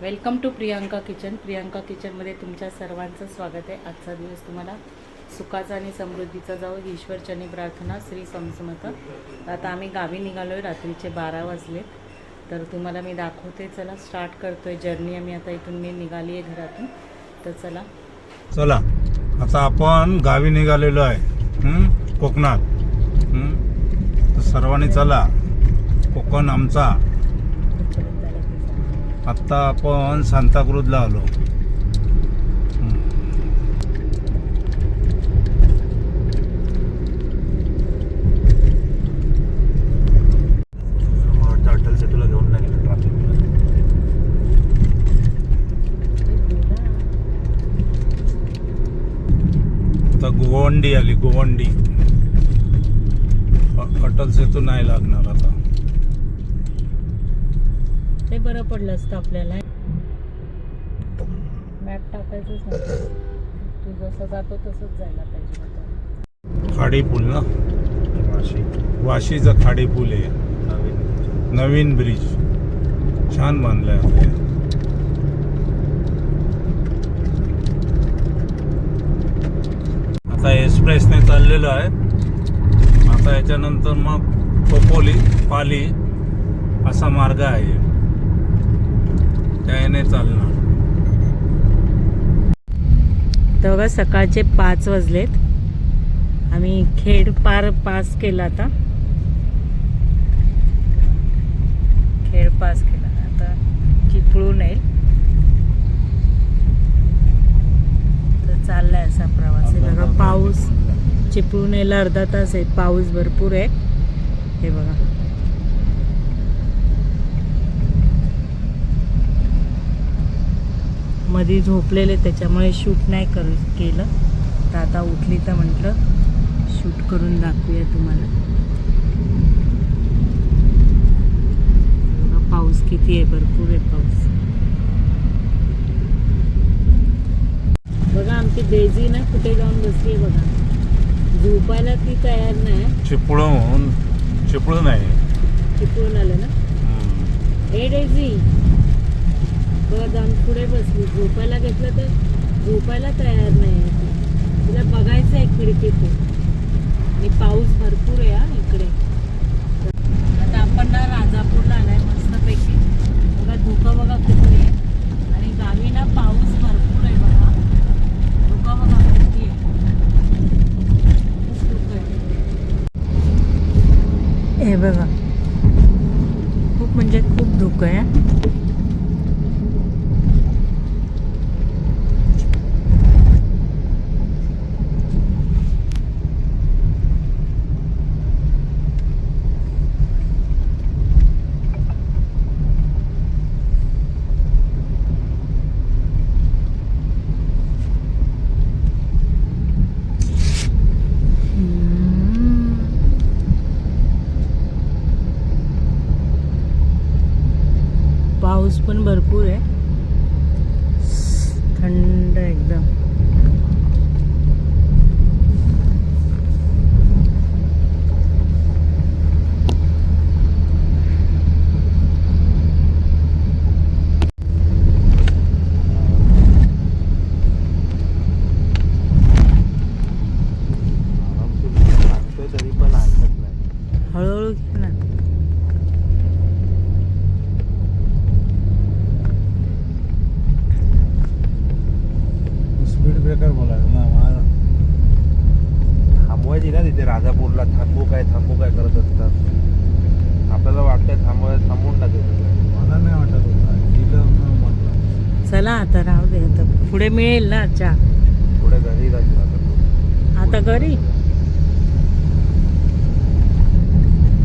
Welcome to Priyanka kitchen. Priyanka किचनमध्ये तुमच्या सर्वांचं स्वागत आहे. आजचा दिवस तुम्हाला सुखाचा आणि समृद्धीचा जाऊ ईश्वरचनी प्रार्थना श्री समसमत आता आम्ही गावी निघालो आहे रात्रीचे बारा वाजलेत तर तुम्हाला मी दाखवते. चला स्टार्ट करतोय जर्नी आम्ही आता इथून मी निघाली आहे घरातून. तर चला. चला. आता आपण गावी निघालेलो आहे. कोकणात. सर्वांनी चला. कोकण आमचा. आत्ता आपण सांताक्रूजला आलो हं. मला वाटतं अटल सेतूला घेऊन नाही गेलं ट्रॅफिकला आता गोवंडी आली गोवंडी अ- अटल सेतू नाही लागणार आता ते बरं पडलं असतं आपल्याला. मॅप टाकायचंच नाही तू जसं जातो तसंच जायला पाहिजे खाडी पूल ना? वाशीचा खाडी पूल आहे. नवीन ब्रिज. छान बांधलाय आता आता एक्सप्रेसने चाललेलो आहे. आता याच्यानंतर मग खोपोली पाली असा मार्ग आहे. त्याने चालणार. तर बघा सकाळचे पाच वाजलेत. आम्ही खेड पार पास केला आता. खेड पास केला. आता चिपळूण येईल. तर चाललाय असा प्रवास आहे. बघा पाऊस. चिपळूण यायला अर्धा तास आहे. पाऊस भरपूर आहे. हे बघा. मध्ये झोपलेले त्याच्यामुळे शूट नाही कर केलं. तर आता उठली तर म्हटलं शूट करून दाखवूया तुम्हाला. बघा, पाऊस किती आहे भरपूर आहे पाऊस. बघा आमची डेझी ना कुठे जाऊन बसली आहे बघा. झोपायला ती तयार नाही. चिपळूण चिपळूण आहे. चिपळून आलं ना? ए डेझी बघा जाऊन पुढे बसली. झोपायला घेतलं तर झोपायला तयार नाही आहे तिला बघायचं आहे खिडकीतून आणि पाऊस भरपूर आहे हा इकडे. आता आपण ना राजापूरला आलाय मस्तपैकी. बघा धुकं बघा किती आहे. आणि गावी ना पाऊस भरपूर आहे बघा. धुकं बघा किती आहे. खूप धुकं आहे. हे बघा. खूप म्हणजे खूप धुकं आहे पाऊस पण भरपूर आहे थंड एकदम तरी पण ऐकत नाही हळूहळू घे ना ब्रेकर बोलायचं ना मला थांबवायची ना तिथे राजापूरला. थांबू काय थांबू काय करत असतात. आपल्याला वाटतंय थांबवाय थांबवून टाकायचं मला नाही वाटत होता. म्हटलं. चला आता राहू दे आता. पुढे मिळेल ना चहा पुढे घरी जायचं आता. आता घरी?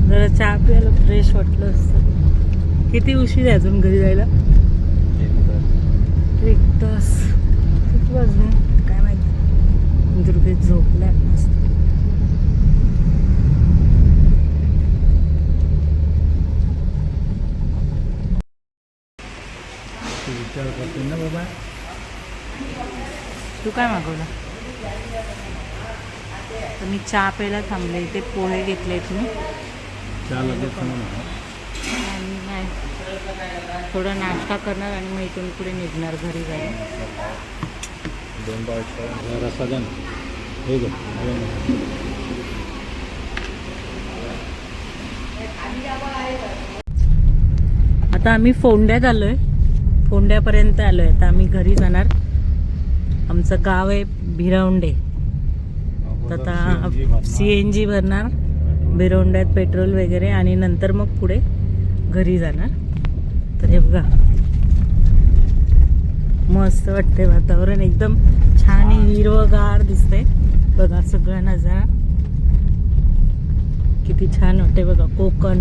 जरा चहा प्यायला फ्रेश वाटलं असतं. किती उशीर आहे अजून घरी जायला? एक तास. किती वाजले? दुर्गेत झोपल्या मस्त तू विचार करते ना बाबा तू काय मागवलं? तर मी चहा प्यायला थांबले ते पोहे घेतले तुम्ही त्या लगेच आणि नाही थोडा नाश्ता करणार आणि मग इथून पुढे निघणार घरी जाईल दोन बाय रस्ता द्या ना हे घे. आता आम्ही फोंड्यात आलो आहे फोंड्यापर्यंत आलो आहे आता आम्ही घरी जाणार. आमचं गाव आहे भिरवंडे. तर आता सी एन जी भरणार. भिरवंड्यात पेट्रोल वगैरे आणि नंतर मग पुढे घरी जाणार. तर हे बघा. मस्त वाटते वातावरण. एकदम छान हिरवगार दिसतंय. बघा सगळा नजारा. किती छान वाटते बघा कोकण.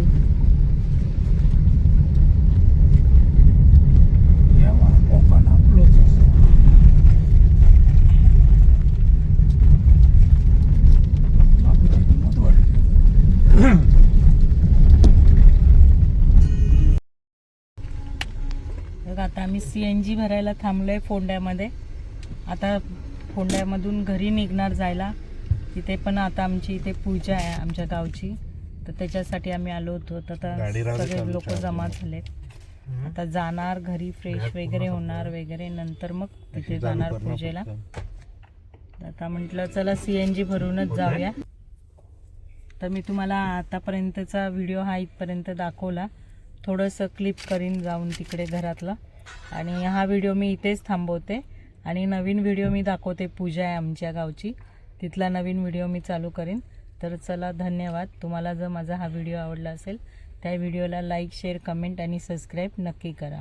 आम्ही सी एन जी भरायला थांबलोय फोंड्यामध्ये. आता फोंड्यामधून घरी निघणार जायला. तिथे पण आता आमची इथे पूजा आहे आमच्या गावची. तर त्याच्यासाठी आम्ही आलो होतो. तर आता सगळे लोक. जमा झालेत. आता जाणार घरी फ्रेश वगैरे होणार वगैरे. नंतर मग तिथे जाणार पूजेला. आता म्हटलं चला सी एन जी भरूनच जाऊया. तर मी तुम्हाला आतापर्यंतचा व्हिडिओ हा इथपर्यंत दाखवला. थोडंसं क्लिप करीन जाऊन तिकडे घरातलं. आणि हा व्हिडिओ मी इथेच थांबवते. आणि नवीन व्हिडिओ मी दाखवते. पूजा आहे आमच्या गावची. तिथला नवीन व्हिडिओ मी चालू करीन. तर चला धन्यवाद. तुम्हाला जर माझा हा व्हिडिओ आवडला असेल त्या व्हिडिओला लाईक शेअर कमेंट आणि सबस्क्राईब नक्की करा.